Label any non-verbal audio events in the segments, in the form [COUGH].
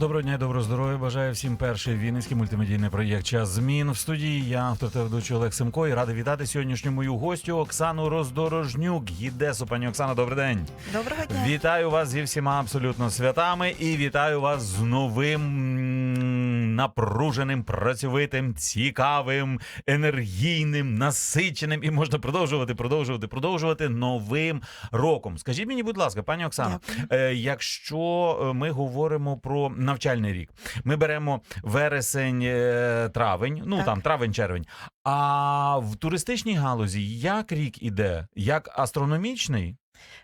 Доброго дня, і доброго здоров'я. Бажаю всім перший вінницький мультимедійний проєкт Час змін в студії. Я автор та ведучий Олег Семко і радий вітати сьогоднішню мою гостю Оксану Роздорожнюк. Гідесу, пані Оксана, добрий день. Доброго дня. Вітаю вас зі всіма абсолютно святами і вітаю вас з новим напруженим, працьовитим, цікавим, енергійним, насиченим і можна продовжувати, продовжувати, продовжувати новим роком. Скажіть мені, будь ласка, пані Дякую. Е, Якщо е, ми говоримо про навчальний рік, ми беремо вересень, е, травень, ну Так. там травень-червень. А в туристичній галузі як рік іде? Як астрономічний?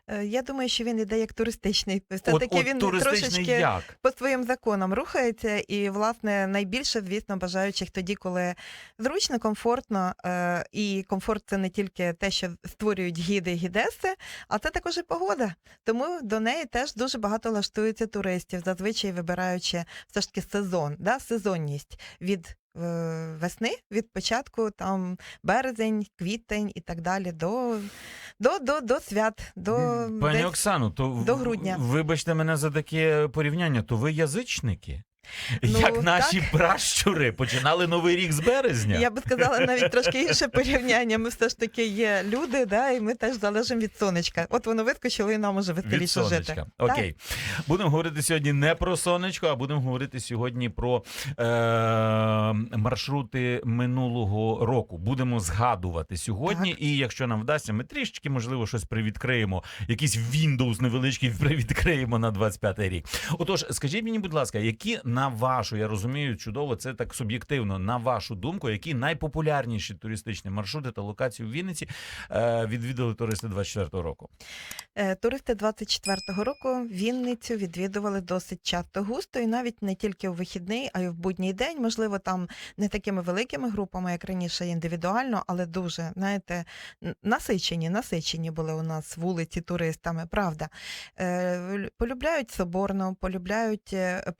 Е, Я думаю, що він іде як туристичний. От, Все-таки от він туристичний трошечки як? по своїм законам рухається, і, власне, найбільше, звісно, бажаючих тоді, коли зручно, комфортно. е, І комфорт це не тільки те, що створюють гіди і гідеси, а це також і погода. Тому до неї теж дуже багато лаштується туристів, зазвичай вибираючи все ж таки сезон, да? сезонність від. Весни від початку там березень, квітень і так далі до, до, до, до свят, до Пані десь Оксану, то до грудня. вибачте мене за таке порівняння, то ви язичники? Ну, Як наші пращури починали новий рік з березня? Я би сказала навіть трошки інше порівняння. Ми все ж таки є люди, да, і ми теж залежимо від сонечка. От воно вискочило і нам уже веселіше жити. Окей. Будемо говорити сьогодні не про сонечко, а будемо говорити сьогодні про е- маршрути минулого року. Будемо згадувати сьогодні. Так. І якщо нам вдасться, ми трішечки, можливо, щось привідкриємо. Якийсь Windows невеличкий [LAUGHS] привідкриємо на 25-й рік. Отож, скажіть мені, будь ласка, які на вашу, я розумію, чудово, це так суб'єктивно. На вашу думку, які найпопулярніші туристичні маршрути та локації в Вінниці е- відвідали туристи 24-го року? Е, Туристи 24-го року Вінницю відвідували досить часто густо, і навіть не тільки у вихідний, а й в будній день. Можливо, там не такими великими групами, як раніше, індивідуально, але дуже, знаєте, насичені, насичені були у нас вулиці туристами. Правда, Е, полюбляють соборно, полюбляють е,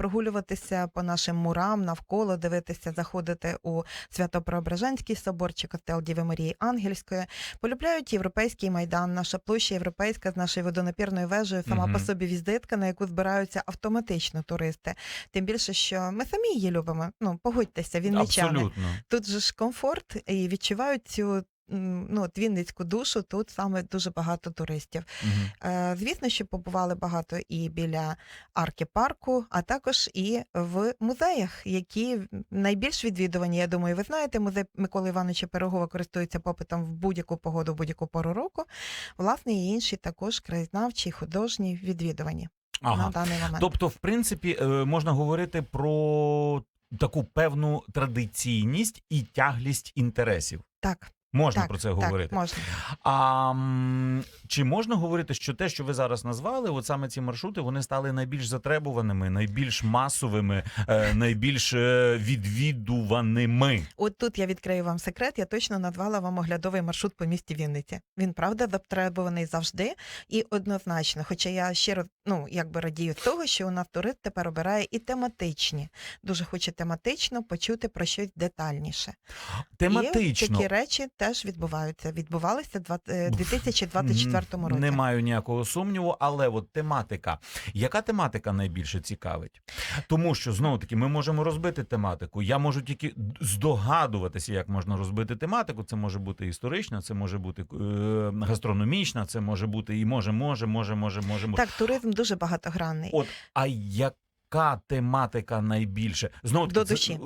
прогулюватися по нашим мурам навколо, дивитися, заходити у Свято-Преображенський собор чи костел Діви Марії Ангельської. Полюбляють європейський майдан, наша площа європейська з нашою водонапірною вежею, сама Мгм. по собі візитка, на яку збираються автоматично туристи. Тим більше, що ми самі її любимо. Ну погодьтеся, вінничани. Абсолютно. Тут же ж комфорт і відчувають цю. Ну, от вінницьку душу тут саме дуже багато туристів. Е, звісно, що побували багато і біля арки парку, а також і в музеях, які найбільш відвідувані. Я думаю, ви знаєте, музей Миколи Івановича Пирогова користується попитом в будь-яку погоду, в будь-яку пору року. Власне, і інші також краєзнавчі, художні відвідувані ага. на даний момент. Тобто, в принципі, е, можна говорити про таку певну традиційність і тяглість інтересів. так, Можна так, про це так, говорити. можна. А чи можна говорити, що те, що ви зараз назвали, от саме ці маршрути, вони стали найбільш затребуваними, найбільш масовими, е, найбільш е, відвідуваними? От тут я відкрию вам секрет. Я точно назвала вам оглядовий маршрут по місті Вінниці. Він правда затребуваний завжди і однозначно. Хоча я щиро ну якби радію того, що у нас турист тепер обирає і тематичні. Дуже хоче тематично почути про щось детальніше. І такі речі теж відбуваються. Відбувалися е, 2024 році. Не маю ніякого сумніву, але от тематика. Яка тематика найбільше цікавить? Тому що знову таки ми можемо розбити тематику. Я можу тільки здогадуватися, як можна розбити тематику. Це може бути історична, це може бути е, гастрономічна, це може бути і може, може, може, може, може. Так, туризм дуже багатогранний. От, а яка тематика найбільше? Знову До це- душі.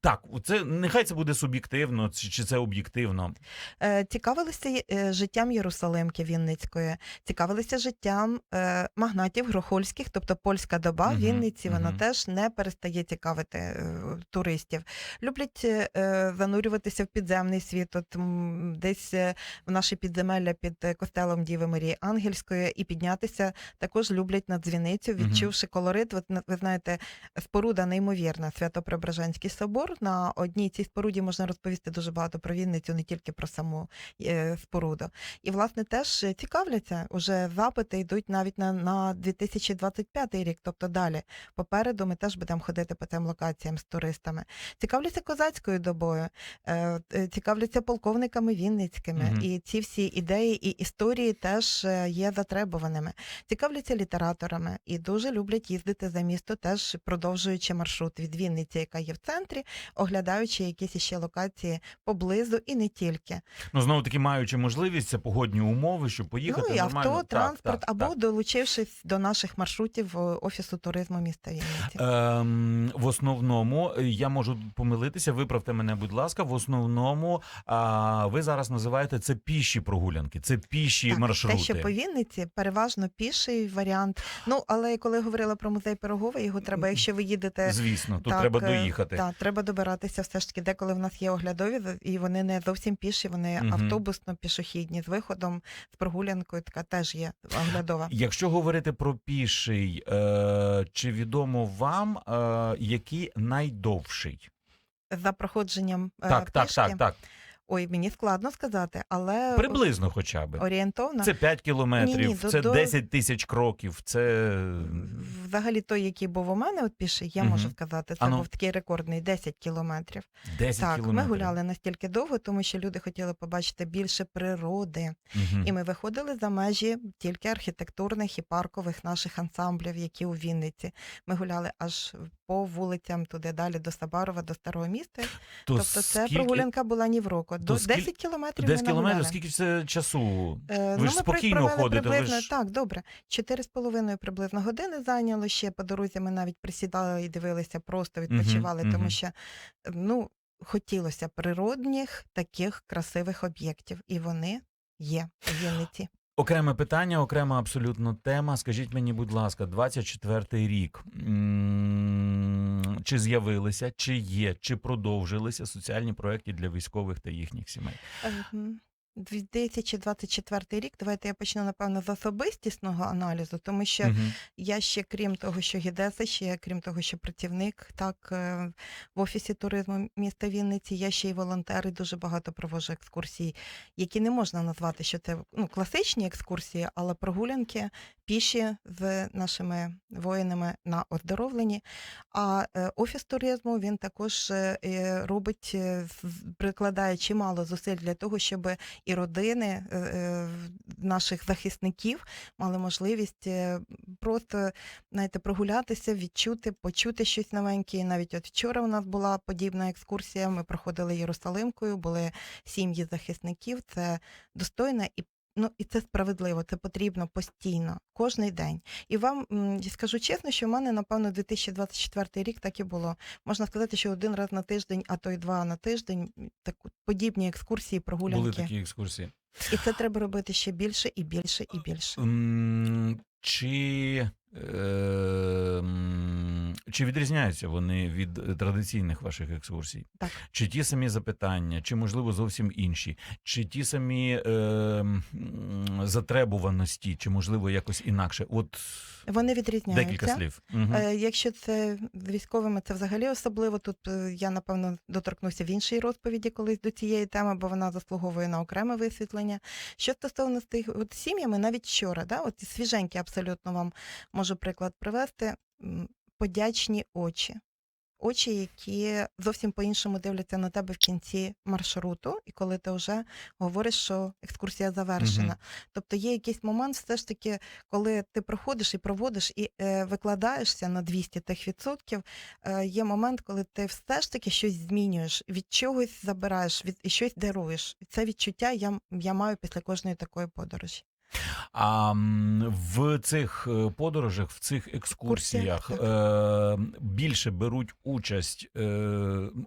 так, це нехай це буде суб'єктивно, чи, чи це об'єктивно. Е, Цікавилися е, життям Єрусалимки Вінницької, цікавилися життям е, магнатів грохольських, тобто польська доба Мгм, Вінниці, вона теж не перестає цікавити е, туристів. Люблять е, занурюватися в підземний світ. От м, десь е, в наші підземелля під е, костелом Діви Марії Ангельської і піднятися також люблять на дзвіницю, відчувши колорит. От, знаєте, споруда неймовірна, Свято-Преображенський собор. На одній цій споруді можна розповісти дуже багато про Вінницю, не тільки про саму е, споруду. І, власне, теж цікавляться. Уже запити йдуть навіть на, на 2025 рік, тобто далі. Попереду ми теж будемо ходити по цим локаціям з туристами. Цікавляться козацькою добою, е, е, цікавляться полковниками Вінницькими. Мгм. І ці всі ідеї і історії теж є затребуваними. Цікавляться літераторами і дуже люблять їздити за місто місто, теж продовжуючи маршрут від Вінниці, яка є в центрі, оглядаючи якісь іще локації поблизу і не тільки. Ну знову таки маючи можливість, це погодні умови, щоб поїхати ну і нормально. авто, Так, транспорт, так, або так. долучившись до наших маршрутів офісу туризму міста Вінниці. Ем, в основному е, я можу помилитися. Виправте мене, будь ласка. В основному а, ви зараз називаєте це піші прогулянки, це піші Так, маршрути. Те, що по Вінниці, переважно піший варіант. Ну, але коли говорила про музей Пирогова, його треба, якщо ви їдете. Звісно, тут так, треба е, доїхати. Так, треба добиратися все ж таки, деколи в нас є оглядові, і вони не зовсім піші, вони Мгм. автобусно-пішохідні з виходом, з прогулянкою, така теж є оглядова. Якщо говорити про піший, е, чи відомо вам, е, який найдовший? За проходженням е, Так, так, пішки, так, так. ой, мені складно сказати, але Приблизно, хоча б. орієнтовно. Це 5 кілометрів, Ні-ні, це до- 10 тисяч кроків. Це Взагалі той, який був у мене, от піший, я Мгм. можу сказати, це Ану. був такий рекордний 10 кілометрів. 10 Так, кілометрів. ми гуляли настільки довго, тому що люди хотіли побачити більше природи, Мгм. і ми виходили за межі тільки архітектурних і паркових наших ансамблів, які у Вінниці. Ми гуляли аж по вулицям туди далі до Сабарова, до старого міста. То тобто, це скільки- прогулянка була ні в року. До скіль- 10 кілометрів. 10 ми кілометрів, нагуляли. скільки це часу? Е, Ви ж ми при- спокійно провели ходите, ви приблизно, ж- так, добре. Чотири з половиною приблизно години зайняло ще по дорозі. Ми навіть присідали і дивилися, просто відпочивали, мгм. тому що ну хотілося природних таких красивих об'єктів, і вони є в Вінниці. Окреме питання, окрема абсолютно тема. Скажіть мені, будь ласка, 24-й рік. Чи з'явилися, чи є, чи продовжилися соціальні проекти для військових та їхніх сімей? Ем, 2024 рік. Давайте я почну напевно з особистісного аналізу, тому що Мгм. Я ще, крім того, що гідеса, ще крім того, що працівник так е, в офісі туризму міста Вінниці, я ще й волонтер і дуже багато провожу екскурсій, які не можна назвати, що це ну, класичні екскурсії, але прогулянки піші з нашими воїнами на оздоровленні. А е, офіс туризму він також е, робить, е, прикладає чимало зусиль для того, щоб і родини наших захисників мали можливість просто знаєте, прогулятися, відчути, почути щось новеньке. І навіть от вчора у нас була подібна екскурсія. Ми проходили Єрусалимкою, були сім'ї захисників. Це достойно і. Ну і це справедливо, це потрібно постійно, кожний день. І вам скажу чесно, що в мене, напевно, 2024 рік так і було. Можна сказати, що один раз на тиждень, а то й два на тиждень, так подібні екскурсії, прогулянки. Були такі екскурсії. І це треба робити ще більше і більше і більше. Чи, е, чи відрізняються вони від е, традиційних ваших екскурсій? Так. Чи ті самі запитання, чи можливо зовсім інші, чи ті самі е, затребуваності, чи можливо якось інакше? От Вони відрізняються. декілька слів. Мгм. Е, Якщо це з військовими, це взагалі особливо. Тут е, я напевно доторкнуся в іншій розповіді колись до цієї теми, бо вона заслуговує на окреме висвітлення. Що стосовно тих от сім'ями, навіть вчора, да, от свіженькі абсолютно вам можу приклад привести. Подячні очі. Очі, які зовсім по-іншому дивляться на тебе в кінці маршруту, і коли ти вже говориш, що екскурсія завершена. Мгм. Тобто є якийсь момент, все ж таки, коли ти проходиш і проводиш і е, викладаєшся на 200 тих відсотків, е, є момент, коли ти все ж таки щось змінюєш, від чогось забираєш, від і щось даруєш. І це відчуття я, я маю після кожної такої подорожі. А в цих е, подорожах, в цих екскурсіях Екскурсіях, е, більше беруть участь, е,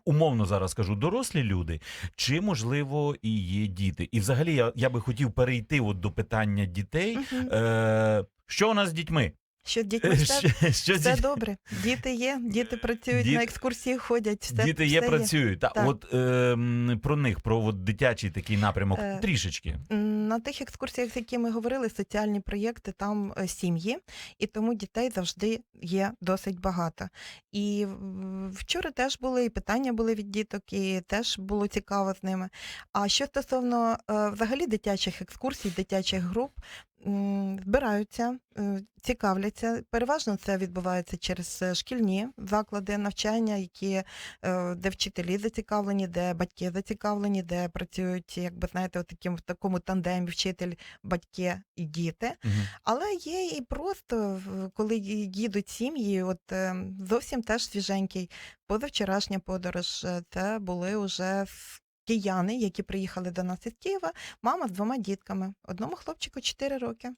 умовно зараз кажу, дорослі люди, чи можливо і є діти? І взагалі я, я би хотів перейти от до питання дітей. Е, що у нас з дітьми? Що дітьми все, Що, все ді- добре. Діти є, діти працюють Діт- на екскурсії, ходять. Все, Діти є, все працюють. Та Так. от е, про них, про от дитячий такий напрямок, Е, трішечки. На тих екскурсіях, з якими ми говорили, соціальні проєкти, там е, сім'ї, і тому дітей завжди є досить багато. І вчора теж були і питання були від діток, і теж було цікаво з ними. А що стосовно е, взагалі дитячих екскурсій, дитячих груп, збираються, е, цікавляться. Переважно це відбувається через е, шкільні заклади навчання, які, е, де вчителі зацікавлені, де батьки зацікавлені, де працюють, як би знаєте, от таким, в такому тандемі вчитель, батьки і діти. Мгм. Але є і просто, коли їдуть сім'ї, от е, зовсім теж свіженький. Позавчорашня подорож це були вже с- кияни, які приїхали до нас із Києва. Мама з двома дітками. Одному хлопчику 4 роки.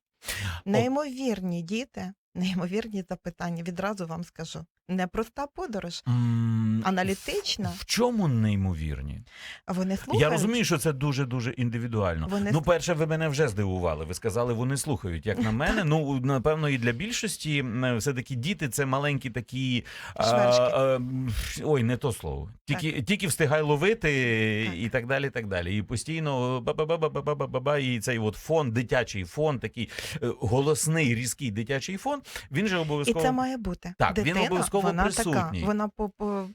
Неймовірні діти, неймовірні запитання. Відразу вам скажу. Непроста подорож, М, аналітична. В чому неймовірні? Вони слухають. Я розумію, що це дуже дуже індивідуально. Вони Ну, перше, ви мене вже здивували. Ви сказали, вони слухають. Як на [LAUGHS] мене, ну напевно, і для більшості все-таки діти це маленькі такі. а, а, ой, не то слово. Тільки, тільки встигай ловити Так. і так далі. І так далі. І постійно ба-ба-ба-ба-ба-ба-ба, і цей от фон, дитячий фон, такий е, голосний, різкий дитячий фон. Він же І обов'язково. це має бути. Так, він Дитина, обов'язково вона присутній. Така, вона по, по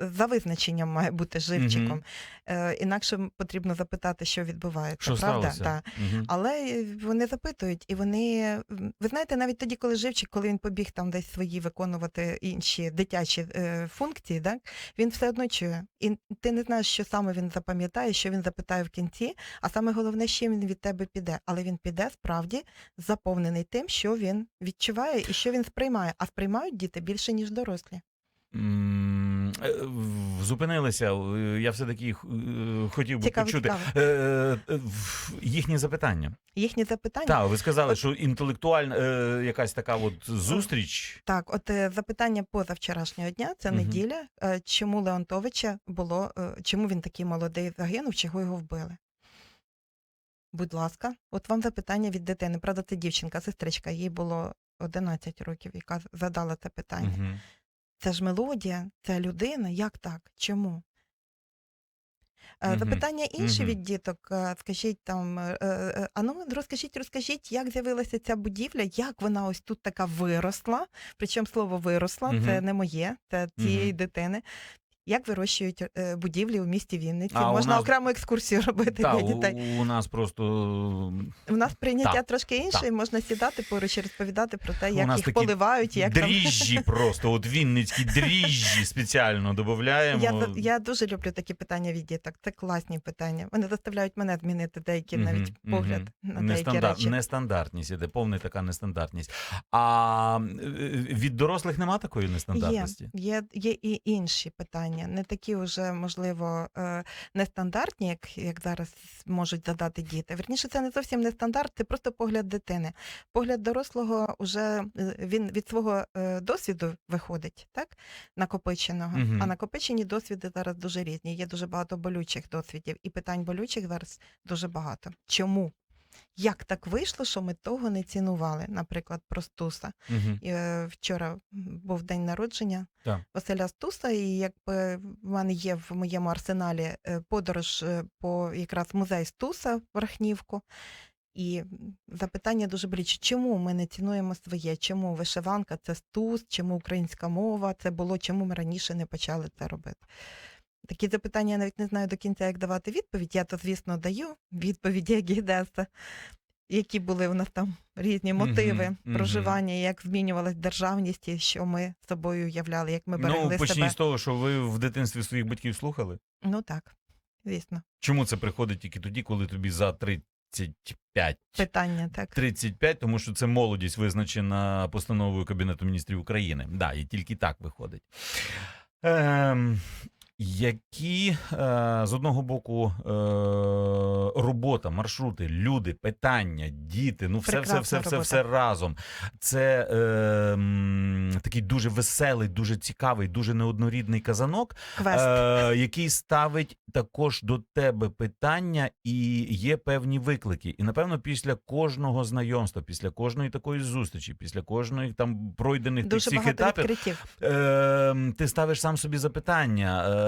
за визначенням має бути живчиком. Е, інакше потрібно запитати, що відбувається. Що правда? Так. Мгм. Але е, вони запитують, і вони ви знаєте, навіть тоді, коли живчик, коли він побіг там десь свої виконувати інші дитячі е, функції, так він все одно чує. І ти не знаєш, що саме він запам'ятає, що він запитає в кінці. А саме головне, з чим він від тебе піде. Але він піде справді заповнений тим, що він відчуває і що він сприймає. А сприймають діти більше ніж дорослі. Е, Зупинилися. е, Я все-таки е, хотів би Цікаво, почути цікаво. їхні запитання. Їхні запитання. Так, ви сказали, От- що інтелектуальна якась така от зустріч. Так, от запитання позавчорашнього дня, це Мгм. неділя. Чому Леонтовича було, чому він такий молодий загинув, чого його вбили? Будь ласка, от вам запитання від дитини. Правда, це дівчинка, сестричка, їй було 11 років, яка задала це питання. Мгм. Це ж мелодія, це людина. Як так? Чому? Е, Запитання інші від діток. е, Скажіть там, е, а ну розкажіть, розкажіть, як з'явилася ця будівля, як вона ось тут така виросла. Причому слово виросла це не моє, це цієї дитини. Як вирощують е, будівлі у місті Вінниці? А Можна нас- окрему екскурсію [LAUGHS] робити Та, для у, дітей. у нас просто У нас прийняття так, трошки інше, так. і можна сідати поруч і розповідати про те, У як їх поливають, як там. дріжджі [LAUGHS] просто, от вінницькі дріжджі спеціально додаємо. Я, я дуже люблю такі питання від діток. Це класні питання. Вони заставляють мене змінити деякі навіть погляд на деякі Нестандар... речі. Нестандартність іде, повна така нестандартність. А е, від дорослих нема такої Є, нестандартності? є, є і інші питання, не такі вже, можливо, е, нестандартні, як, як зараз можуть задати діти. Верніше, це не зовсім не стандарт, це просто погляд дитини. Погляд дорослого вже е, він від свого е, досвіду виходить, так? Накопиченого. Мгм. А накопичені досвіди зараз дуже різні. Є дуже багато болючих досвідів, і питань болючих зараз дуже багато. Чому? Як так вийшло, що ми того не цінували? Наприклад, про Стуса. Мгм. І, е, Вчора був день народження Так. Василя Стуса, і якби в мене є в моєму арсеналі е, подорож е, по якраз музей Стуса в Рахнівку. І запитання дуже болюче, чому ми не цінуємо своє? Чому вишиванка це стус, чому українська мова це було, чому ми раніше не почали це робити? Такі запитання я навіть не знаю до кінця, як давати відповідь. Я то, звісно, даю відповіді, як гідеса, які були в нас там різні мотиви мгм. проживання, як змінювалась державність, і що ми собою являли, як ми берегли Ну, почніть себе. з того, що ви в дитинстві своїх батьків слухали. Ну так, звісно. Чому це приходить тільки тоді, коли тобі за 35? Питання так. 35, тому що це молодість визначена постановою Кабінету міністрів України. Да, і тільки так виходить. Ем, які е, з одного боку е, робота, маршрути, люди, питання, діти, ну все, все, все, все, все разом. Це е, такий дуже веселий, дуже цікавий, дуже неоднорідний казанок, е, який ставить також до тебе питання, і є певні виклики. І напевно, після кожного знайомства, після кожної такої зустрічі, після кожної там пройдених тих всіх етапів, е, ти ставиш сам собі запитання, е,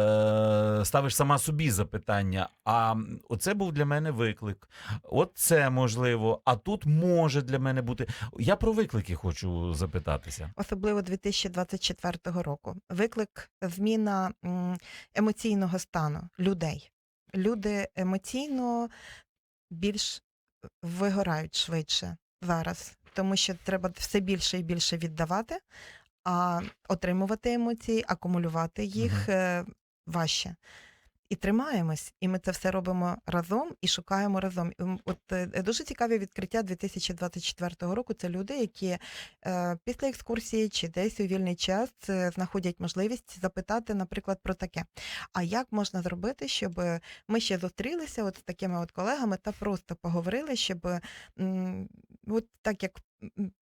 ставиш сама собі запитання. А оце був для мене виклик. От це можливо, а тут може для мене бути. Я про виклики хочу запитатися. особливо 2024 року. Виклик зміна емоційного стану людей. Люди емоційно більш вигорають швидше. зараз, тому що треба все більше і більше віддавати, а отримувати емоції, акумулювати їх Мгм. е, важче. І тримаємось, і ми це все робимо разом і шукаємо разом. От е, дуже цікаві відкриття 2024 року. Це люди, які е, після екскурсії чи десь у вільний час е, знаходять можливість запитати, наприклад, про таке. А як можна зробити, щоб ми ще зустрілися от з такими от колегами та просто поговорили, щоб м, от так як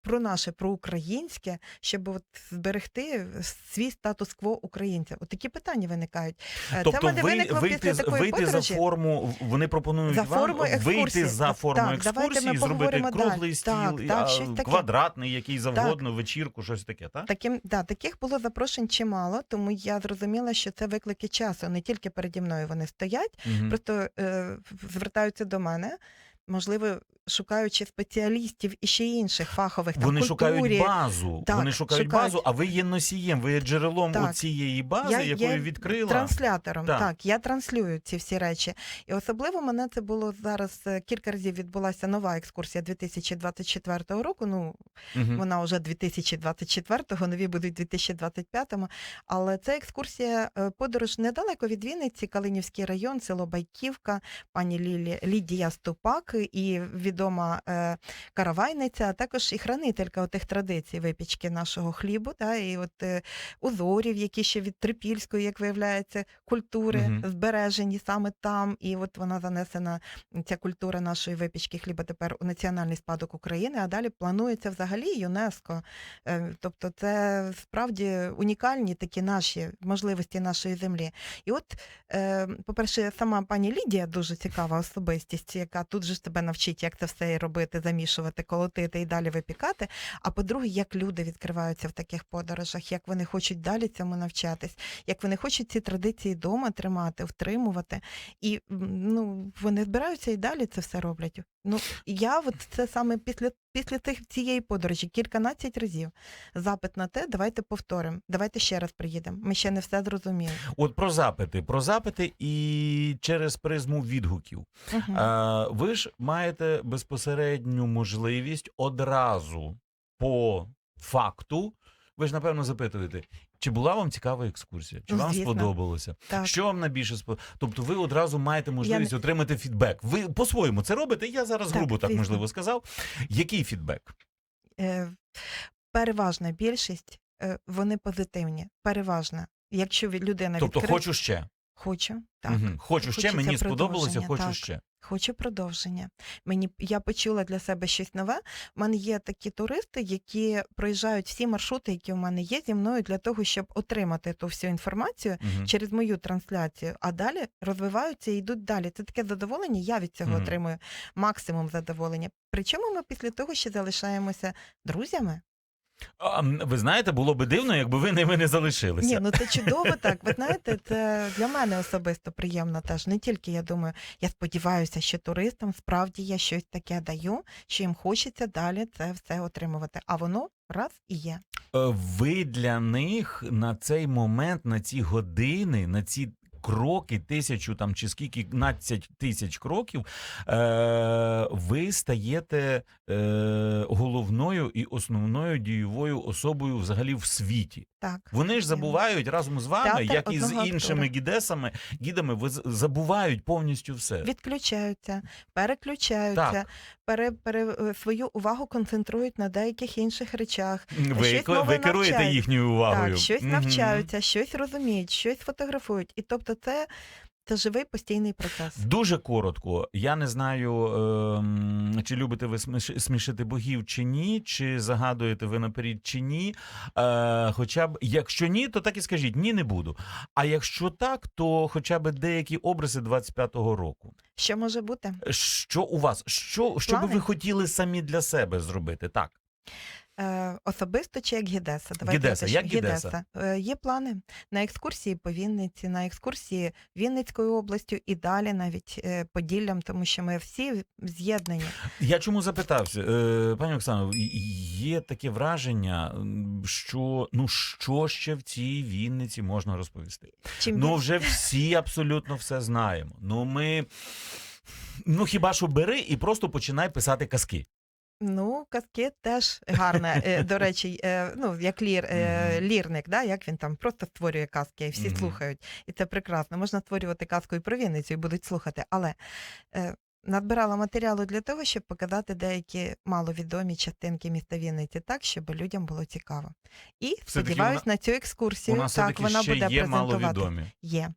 про наше, про українське, щоб от зберегти свій статус-кво українця. От такі питання виникають. Е, це Тобто мене ви, виникло вийти, після такої вийти за форму, вони пропонують За вам форму вийти за форму так, давайте екскурсії, ми зробити поговоримо круглий далі. стіл, Так, так, а, щось таке. квадратний, який завгодно, вечірку, щось таке, так? Таким, да, таких було запрошень чимало, тому я зрозуміла, що це виклики часу. Не тільки переді мною вони стоять, Мгм. просто е, звертаються до мене, можливо, шукаючи спеціалістів і ще інших фахових там, Вони культурі. шукають базу. Так, вони шукають, шукають. базу, а ви є носієм, ви є джерелом Так. цієї бази, Я- якою я відкрила. Транслятором, Так. так. я транслюю ці всі речі. І особливо мене це було зараз е, кілька разів відбулася нова екскурсія 2024 року. Ну, Мгм. вона вже 2024-го, нові будуть 2025-му. Але це екскурсія, е, подорож недалеко від Вінниці, Калинівський район, село Байківка, пані Лілі, Лідія Ступак і відома е, каравайниця, а також і хранителька отих традицій випічки нашого хлібу, та, і от е, узорів, які ще від трипільської, як виявляється, культури Мгм. збережені саме там. І от вона занесена, ця культура нашої випічки хліба тепер у національний спадок України, а далі планується взагалі ЮНЕСКо. Е, Тобто це справді унікальні такі наші можливості нашої землі. І от, е, по-перше, сама пані Лідія дуже цікава особистість, яка тут же ж тебе навчить, як це все робити, замішувати, колотити і далі випікати. А по-друге, як люди відкриваються в таких подорожах, як вони хочуть далі цьому навчатись, як вони хочуть ці традиції вдома тримати, втримувати. І ну, вони збираються і далі це все роблять. Ну, я от це саме після, після тих, цієї подорожі кільканадцять разів. Запит на те, давайте повторимо, давайте ще раз приїдемо. Ми ще не все зрозуміли. От про запити, про запити і через призму відгуків. Угу. А, ви ж маєте безпосередню можливість одразу по факту. Ви ж напевно запитуєте, чи була вам цікава екскурсія? Чи Ну, вам звісно. сподобалося? Так. Що вам найбільше сподобалося? Тобто ви одразу маєте можливість отримати фідбек. Ви по-своєму це робите. Я зараз Так, грубо так звісно. можливо сказав. Який фідбек? Е, переважна більшість е, вони позитивні. Переважна. Якщо людина Тобто, відкрит... хочу ще. Хочу, так. Мгм. Хочу ще, Хочеться мені сподобалося, хочу так. ще. Хочу продовження. Мені я почула для себе щось нове. У мене є такі туристи, які проїжджають всі маршрути, які у мене є зі мною, для того, щоб отримати ту всю інформацію Мгм. через мою трансляцію, а далі розвиваються і йдуть далі. Це таке задоволення. Я від цього Мгм. отримую максимум задоволення. Причому ми після того ще залишаємося друзями. А, ви знаєте, було би дивно, якби ви ними не залишилися. Ні, ну це чудово так. Ви знаєте, це для мене особисто приємно теж. Не тільки я думаю, я сподіваюся, що туристам справді я щось таке даю, що їм хочеться далі це все отримувати. А воно раз і є. Е, Ви для них на цей момент, на ці години, на ці кроки, тисячу там чи скільки 15 тисяч кроків, е, ви стаєте е, головною і основною дієвою особою взагалі в світі. Так. Вони ж забувають разом з вами, Театр як і з іншими актора. гідесами, гідами, ви забувають повністю все. Відключаються, переключаються, Так. пере, пере, е, свою увагу концентрують на деяких інших речах. Ви, щось ви керуєте навчають. їхньою увагою. Так, щось навчаються, щось розуміють, щось фотографують. І тобто це, це живий постійний процес. Дуже коротко. Я не знаю, ем, чи любите ви смішити богів чи ні, чи загадуєте ви наперед чи ні. Е, хоча б, якщо ні, то так і скажіть, ні, не буду. А якщо так, то хоча б деякі образи 25-го року. Що може бути? Що у вас? Що, що би ви хотіли самі для себе зробити? Так. Е, особисто чи як гідеса? Гідеса, уточнимо. як гідеса? Е, є плани на екскурсії по Вінниці, на екскурсії Вінницькою областю і далі навіть е, Поділлям, тому що ми всі з'єднані. Я чому запитався, е, пані Оксано, є таке враження, що ну що ще в цій Вінниці можна розповісти? Чим Ну, вже всі абсолютно все знаємо. Ну, ми. Ну, хіба що бери і просто починай писати казки. Ну, казки теж гарне. Е, До [LAUGHS] речі, е, ну як лір, е, Мгм. лірник, да, як він там просто створює казки, і всі Мгм. слухають. І це прекрасно. Можна створювати казку і про Вінницю, і будуть слухати. Але е, надбирала матеріалу для того, щоб показати деякі маловідомі частинки міста Вінниці, так, щоб людям було цікаво. І сподіваюсь, на цю У екскурсію нас так все-таки вона ще буде є презентувати. маловідомі. Є.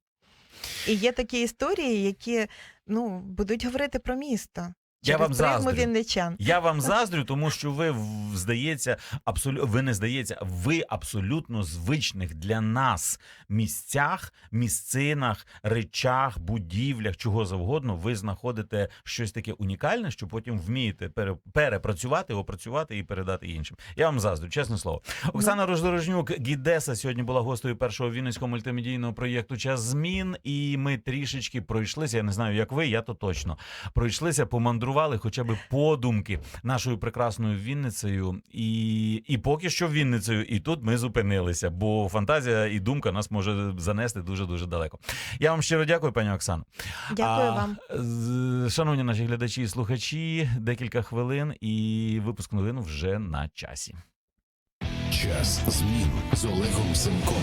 І є такі історії, які ну, будуть говорити про місто. Я через вам призму заздрю. вінничан. Я вам [LAUGHS] заздрю, тому що ви в- здається, абсолютно ви не здається, ви абсолютно звичних для нас місцях, місцинах, речах, будівлях, чого завгодно. Ви знаходите щось таке унікальне, що потім вмієте пере- перепрацювати, опрацювати і передати іншим. Я вам заздрю, чесне слово. Оксана Роздорожнюк, гідеса, сьогодні була гостею першого вінницького мультимедійного проєкту Час змін. І ми трішечки пройшлися. Я не знаю, як ви, я то точно пройшлися, помандрували хоча б подумки нашою прекрасною Вінницею. І, і поки що Вінницею, і тут ми зупинилися, бо фантазія і думка нас може занести дуже дуже далеко. Я вам щиро дякую, пані Оксано. Дякую А, вам. Шановні наші глядачі і слухачі, декілька хвилин, і випуск новин вже на часі. Час змін з Олегом Семком.